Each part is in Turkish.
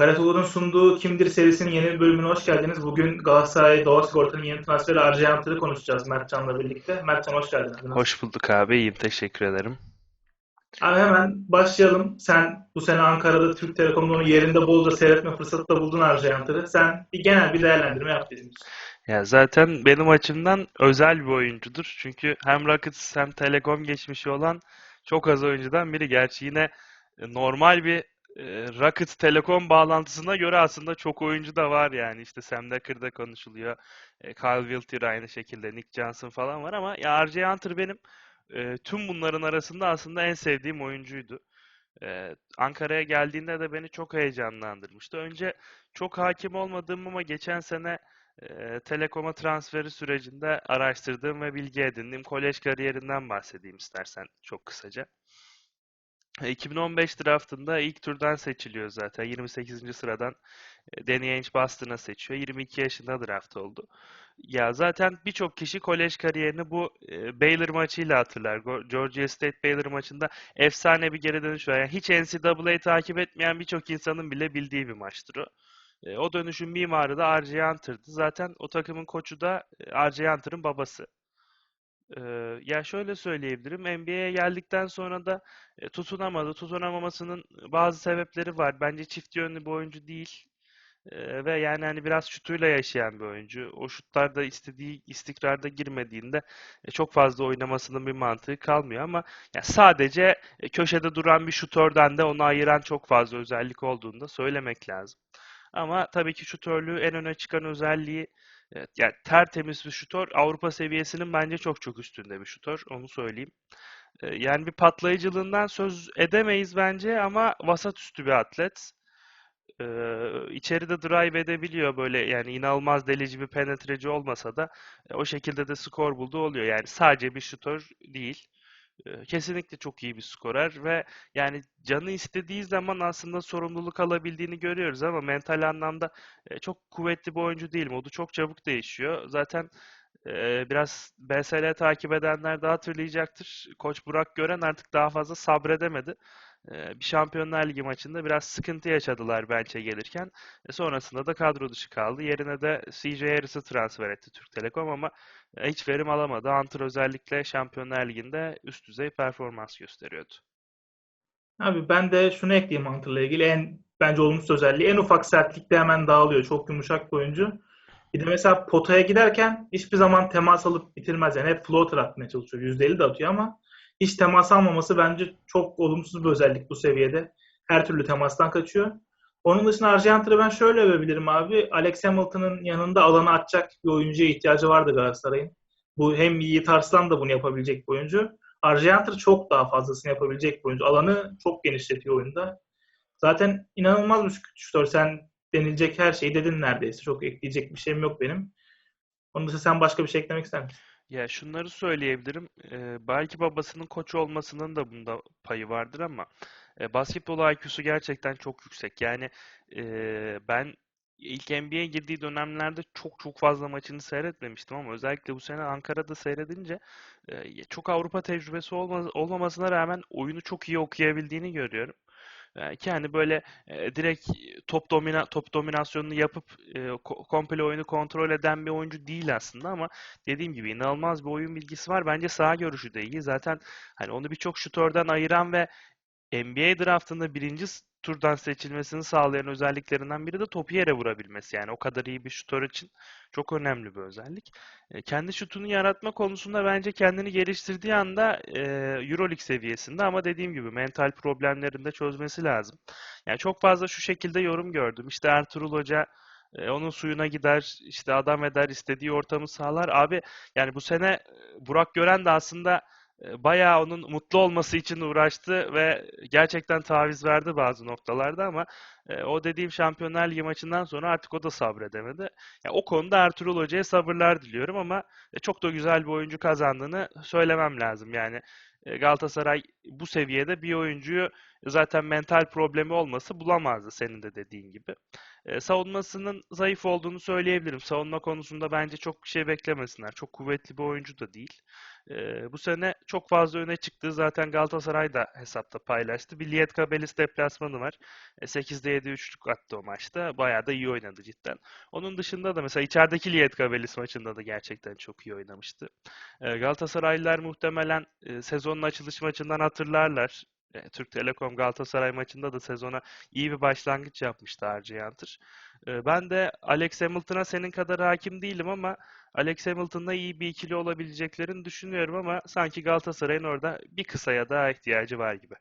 Karatulur'un sunduğu Kimdir serisinin yeni bir bölümüne hoş geldiniz. Bugün Galatasaray Doğa Sigorta'nın yeni transferi Arjantin'i konuşacağız Mertcan'la birlikte. Mertcan hoş geldin. Abi. Hoş bulduk abi. İyiyim. Teşekkür ederim. Abi hemen başlayalım. Sen bu sene Ankara'da Türk Telekom'da onu yerinde bolca seyretme fırsatı da buldun Arjantin'i. Sen bir genel bir değerlendirme yap bizim için. Ya zaten benim açımdan özel bir oyuncudur. Çünkü hem Rockets hem Telekom geçmişi olan çok az oyuncudan biri. Gerçi yine normal bir e, Rockets Telekom bağlantısına göre aslında çok oyuncu da var yani. İşte Sam Dekker konuşuluyor. E, Kyle Wiltjer aynı şekilde. Nick Johnson falan var ama ya RJ Hunter benim e, tüm bunların arasında aslında en sevdiğim oyuncuydu. Ankara'ya geldiğinde de beni çok heyecanlandırmıştı. Önce çok hakim olmadığım ama geçen sene Telekom'a transferi sürecinde araştırdığım ve bilgi edindiğim kolej kariyerinden bahsedeyim istersen çok kısaca. 2015 draftında ilk turdan seçiliyor zaten. 28. sıradan e, Danny Ainge Boston'a seçiyor. 22 yaşında draft oldu. Ya zaten birçok kişi kolej kariyerini bu e, Baylor maçıyla hatırlar. Georgia State Baylor maçında efsane bir geri dönüş var. Yani hiç NCAA takip etmeyen birçok insanın bile bildiği bir maçtır o. E, o dönüşün mimarı da R.J. Hunter'dı. Zaten o takımın koçu da R.J. Hunter'ın babası. E, ya şöyle söyleyebilirim. NBA'ye geldikten sonra da e, tutunamadı. Tutunamamasının bazı sebepleri var. Bence çift yönlü bir oyuncu değil. E, ve yani hani biraz şutuyla yaşayan bir oyuncu. O şutlarda istediği istikrarda girmediğinde e, çok fazla oynamasının bir mantığı kalmıyor ama yani sadece e, köşede duran bir şutörden de onu ayıran çok fazla özellik olduğunu da söylemek lazım. Ama tabii ki şutörlüğü en öne çıkan özelliği evet, yani tertemiz bir şutör. Avrupa seviyesinin bence çok çok üstünde bir şutör. Onu söyleyeyim. Ee, yani bir patlayıcılığından söz edemeyiz bence ama vasat üstü bir atlet. Ee, içeride drive edebiliyor böyle yani inanılmaz delici bir penetreci olmasa da e, o şekilde de skor bulduğu oluyor. Yani sadece bir şutör değil. Kesinlikle çok iyi bir skorer ve yani canı istediği zaman aslında sorumluluk alabildiğini görüyoruz ama mental anlamda çok kuvvetli bir oyuncu değil. Modu çok çabuk değişiyor. Zaten biraz BSL takip edenler de hatırlayacaktır. Koç Burak Gören artık daha fazla sabredemedi. Bir Şampiyonlar Ligi maçında biraz sıkıntı yaşadılar bench'e gelirken. Sonrasında da kadro dışı kaldı. Yerine de CJ Harris'ı transfer etti Türk Telekom ama hiç verim alamadı. Hunter özellikle Şampiyonlar Ligi'nde üst düzey performans gösteriyordu. Abi ben de şunu ekleyeyim Hunter'la ilgili. En bence olumsuz özelliği en ufak sertlikte hemen dağılıyor. Çok yumuşak bir oyuncu. Bir de mesela potaya giderken hiçbir zaman temas alıp bitirmez. Yani hep floater atmaya çalışıyor. %50 de atıyor ama hiç temas almaması bence çok olumsuz bir özellik bu seviyede. Her türlü temastan kaçıyor. Onun dışında Arjantin'i ben şöyle övebilirim abi. Alex Hamilton'ın yanında alanı açacak bir oyuncuya ihtiyacı vardı Galatasaray'ın. Bu hem Yiğit Arslan da bunu yapabilecek bir oyuncu. Arjantin çok daha fazlasını yapabilecek bir oyuncu. Alanı çok genişletiyor oyunda. Zaten inanılmaz bir şutör. Sen denilecek her şeyi dedin neredeyse. Çok ekleyecek bir şeyim yok benim. Onun dışında sen başka bir şey eklemek ister misin? Ya şunları söyleyebilirim. Ee, belki babasının koç olmasının da bunda payı vardır ama e, basketbol IQ'su gerçekten çok yüksek. Yani e, ben ilk NBA'ye girdiği dönemlerde çok çok fazla maçını seyretmemiştim ama özellikle bu sene Ankara'da seyredince e, çok Avrupa tecrübesi olmaz, olmamasına rağmen oyunu çok iyi okuyabildiğini görüyorum. E, ki hani böyle e, direkt top domina top dominasyonunu yapıp e, komple oyunu kontrol eden bir oyuncu değil aslında ama dediğim gibi inanılmaz bir oyun bilgisi var. Bence sağ görüşü de iyi. Zaten hani onu birçok şutörden ayıran ve NBA draftında birinci turdan seçilmesini sağlayan özelliklerinden biri de topu yere vurabilmesi. Yani o kadar iyi bir şutör için çok önemli bir özellik. E, kendi şutunu yaratma konusunda bence kendini geliştirdiği anda e, Euroleague seviyesinde ama dediğim gibi mental problemlerini de çözmesi lazım. Yani çok fazla şu şekilde yorum gördüm. İşte Ertuğrul Hoca e, onun suyuna gider, işte adam eder, istediği ortamı sağlar. Abi yani bu sene Burak Gören de aslında e, bayağı onun mutlu olması için uğraştı ve gerçekten taviz verdi bazı noktalarda ama e, o dediğim Şampiyonlar Ligi maçından sonra artık o da sabredemedi. Yani o konuda Ertuğrul Hoca'ya sabırlar diliyorum ama e, çok da güzel bir oyuncu kazandığını söylemem lazım. Yani Galatasaray bu seviyede bir oyuncuyu zaten mental problemi olması bulamazdı senin de dediğin gibi. E, savunmasının zayıf olduğunu söyleyebilirim. Savunma konusunda bence çok bir şey beklemesinler. Çok kuvvetli bir oyuncu da değil. E, bu sene çok fazla öne çıktı. Zaten Galatasaray da hesapta paylaştı. Bir Lietka Belis deplasmanı var. E, 8'de 7 üçlük attı o maçta. Bayağı da iyi oynadı cidden. Onun dışında da mesela içerideki Lietkabelis maçında da gerçekten çok iyi oynamıştı. E, Galatasaraylılar muhtemelen e, sezonun açılış maçından hatırlarlar. E, Türk Telekom Galatasaray maçında da sezona iyi bir başlangıç yapmıştı Arce Hunter. E, ben de Alex Hamilton'a senin kadar hakim değilim ama Alex Hamilton'la iyi bir ikili olabileceklerini düşünüyorum ama sanki Galatasaray'ın orada bir kısaya daha ihtiyacı var gibi.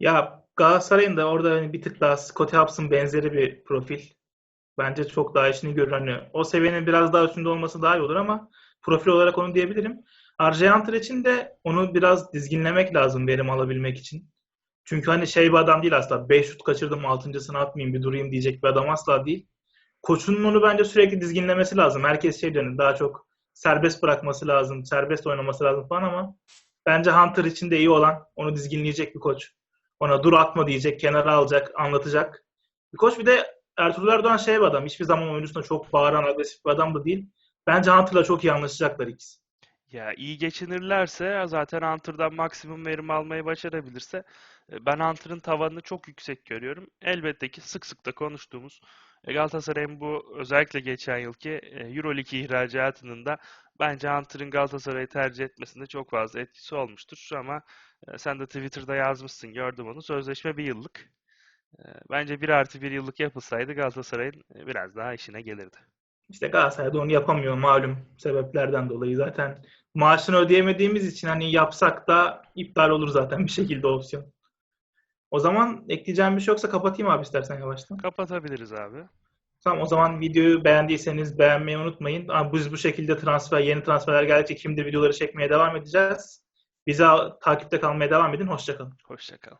Ya Galatasaray'ın da orada hani bir tık daha Scottie Hobson benzeri bir profil. Bence çok daha işini görür. Hani o seviyenin biraz daha üstünde olması daha iyi olur ama profil olarak onu diyebilirim. RJ Hunter için de onu biraz dizginlemek lazım verim alabilmek için. Çünkü hani şey bir adam değil aslında. 5 şut kaçırdım 6.sını atmayayım bir durayım diyecek bir adam asla değil. Koçunun onu bence sürekli dizginlemesi lazım. Herkes şey diyor daha çok serbest bırakması lazım, serbest oynaması lazım falan ama bence Hunter için de iyi olan onu dizginleyecek bir koç. Ona dur atma diyecek, kenara alacak, anlatacak. Bir koç bir de Ertuğrul Erdoğan şey bir adam. Hiçbir zaman oyuncusuna çok bağıran, agresif bir adam da değil. Bence Hunter'la çok iyi anlaşacaklar ikisi. Ya iyi geçinirlerse zaten Hunter'dan maksimum verim almayı başarabilirse e, ben Hunter'ın tavanını çok yüksek görüyorum. Elbette ki sık sık da konuştuğumuz e, Galatasaray'ın bu özellikle geçen yılki e, Euroleague ihracatının da bence Hunter'ın Galatasaray'ı tercih etmesinde çok fazla etkisi olmuştur. Ama e, sen de Twitter'da yazmışsın gördüm onu. Sözleşme bir yıllık. E, Bence bir artı bir yıllık yapılsaydı Galatasaray'ın e, biraz daha işine gelirdi. İşte Galatasaray'da onu yapamıyor malum sebeplerden dolayı. Zaten maaşını ödeyemediğimiz için hani yapsak da iptal olur zaten bir şekilde opsiyon. O zaman ekleyeceğim bir şey yoksa kapatayım abi istersen yavaştan. Kapatabiliriz abi. Tamam o zaman videoyu beğendiyseniz beğenmeyi unutmayın. Biz bu şekilde transfer, yeni transferler geldikçe kimdir videoları çekmeye devam edeceğiz. Bize takipte kalmaya devam edin. Hoşçakalın. Hoşçakalın.